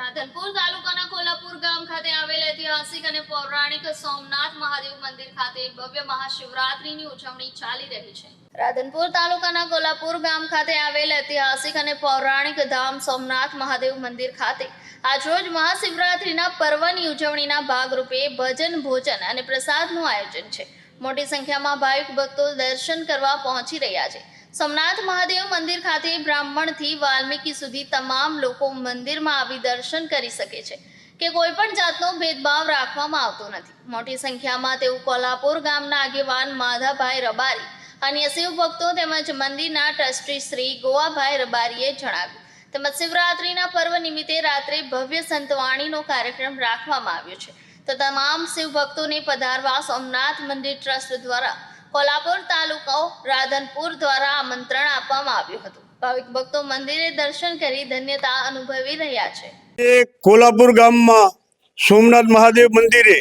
રાધનપુર તાલુકાના કોલ્હાપુર ગામ ખાતે આવેલ ઐતિહાસિક અને પૌરાણિક સોમનાથ મહાદેવ મંદિર ખાતે ભવ્ય મહાશિવરાત્રીની ઉજવણી ચાલી રહી છે. રાધનપુર તાલુકાના કોલ્હાપુર ગામ ખાતે આવેલ ઐતિહાસિક અને પૌરાણિક ધામ સોમનાથ મહાદેવ મંદિર ખાતે આજરોજ મહાશિવરાત્રીના પર્વની ઉજવણીના ભાગરૂપે ભજન, ભોજન અને પ્રસાદનું આયોજન છે. મોટી સંખ્યામાં ભાવિક ભક્તો દર્શન કરવા પહોંચી રહ્યા છે. સોમનાથ મહાદેવ મંદિર ખાતે બ્રાહ્મણથી વાલ્મીકી સુધી તમામ લોકો મંદિરમાં આવી દર્શન કરી શકે છે કે કોઈ પણ જાતનો ભેદભાવ રાખવામાં આવતો નથી. મોટી સંખ્યામાં તેઓ કોલ્હાપુર ગામના આગેવાન માધાભાઈ રબારી અન્ય શિવ ભક્તો તેમજ મંદિરના ટ્રસ્ટી શ્રી ગોવાભાઈ રબારીએ જણાવ્યું. તેમજ શિવરાત્રિના પર્વ નિમિત્તે રાત્રે ભવ્ય સંતવાણીનો કાર્યક્રમ રાખવામાં આવ્યો છે. તો તમામ શિવ ભક્તોને પધારવા સોમનાથ મંદિર ટ્રસ્ટ દ્વારા કોલ્હાપુર તાલુકો રાધનપુર દ્વારા આમંત્રણ આપવામાં આવ્યું હતું. ભાવિક ભક્તો મંદિરે દર્શન કરી ધન્યતા અનુભવી રહ્યા છે. એ કોલ્હાપુર ગામમાં સોમનાથ મહાદેવ મંદિરે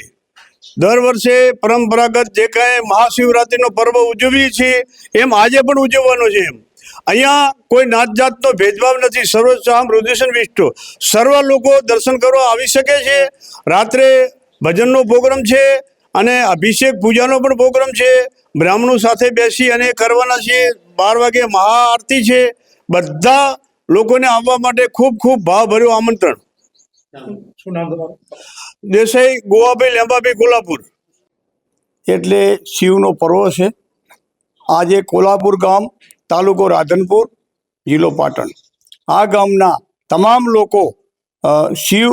દર વર્ષે પરંપરાગત જે કાંઈ મહાશિવરાત્રિનો પર્વ ઉજવીએ છીએ, એમ આજે પણ ઉજવવાનો છે એમ. અહીંયા કોઈ નાત જાતનો ભેદભાવ નથી. સર્વસામ રુદ્રેશન વિષ્ણુ સર્વ લોકો દર્શન કરવા આવી શકે છે. રાત્રે ભજનનો પ્રોગ્રામ છે. અને અભિષેક પૂજાનો પણ પ્રોગ્રામ છે. બ્રાહ્મણો સાથે બેસી અને કરવાના છે. બાર વાગે મહાઆરતી છે. બધા લોકોને આવવા માટે ખૂબ ખૂબ ભાવભર્યું આમંત્રણ. દેસાઈ ગોવાભાઈ લેંબાભાઈ કોલ્હાપુર. એટલે શિવનો પર્વ છે. આજે કોલ્હાપુર ગામ તાલુકો રાધનપુર જિલ્લો પાટણ. આ ગામના તમામ લોકો શિવ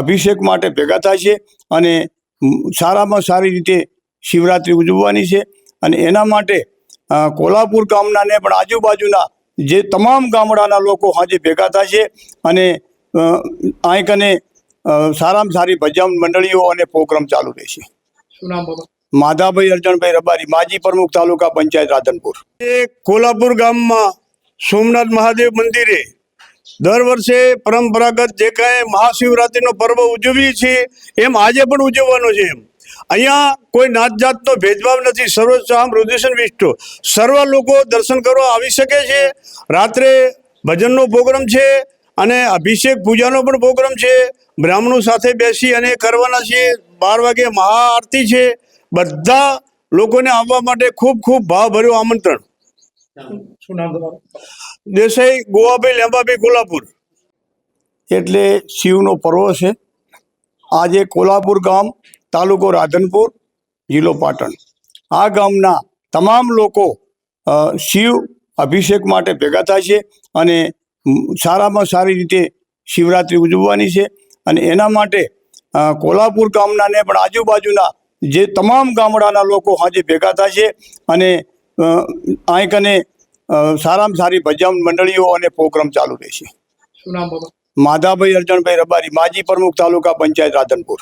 અભિષેક માટે ભેગા થાય છે અને સારામાં સારી રીતે શિવરાત્રિ ઉજવવાની છે અને એના માટે કોલ્હાપુર ગામનાને પણ આજુબાજુના જે તમામ ગામડાના લોકો આજે ભેગા થાય છે અને અહીં કને સારામાં સારી ભજન મંડળીઓ અને પ્રોગ્રામ ચાલુ રહેશે માધાભાઈ અર્જણભાઈ રબારી માજી પ્રમુખ તાલુકા પંચાયત રાધનપુર. એ કોલ્હાપુર ગામમાં સોમનાથ મહાદેવ મંદિરે દર વર્ષે પરંપરાગત જે કાંઈ મહાશિવરાત્રિનો પર્વ ઉજવીએ છીએ, એમ આજે પણ ઉજવવાનો છે એમ. અહીંયા કોઈ નાત જાતનો ભેદભાવ નથી. સર્વસામ રુદ્રેશન વિષ્ણુ સર્વ લોકો દર્શન કરવા આવી શકે છે. રાત્રે ભજનનો પ્રોગ્રામ છે અને અભિષેક પૂજાનો પણ પ્રોગ્રામ છે. બ્રાહ્મણો સાથે બેસી અને કરવાના છે. બાર વાગે મહાઆરતી છે. બધા લોકોને આવવા માટે ખૂબ ખૂબ ભાવભર્યું આમંત્રણ. શું નામ તમારું? દેસાઈ ગોવાભાઈ લેંબાભાઈ કોલ્હાપુર. એટલે શિવનો પર્વ છે. આજે કોલ્હાપુર ગામ તાલુકો રાધનપુર જિલ્લો પાટણ. આ ગામના તમામ લોકો શિવ અભિષેક માટે ભેગા થાય છે અને સારામાં સારી રીતે શિવરાત્રિ ઉજવવાની છે અને એના માટે કોલ્હાપુર ગામના ને પણ આજુબાજુના જે તમામ ગામડાના લોકો આજે ભેગા થાય છે અને અ, અહીં કને અ, સારામાં સારી ભજન મંડળીઓ અને પ્રોગ્રામ ચાલુ રહેશે. માધાભાઈ અર્જણભાઈ રબારી માજી પ્રમુખ તાલુકા પંચાયત રાધનપુર.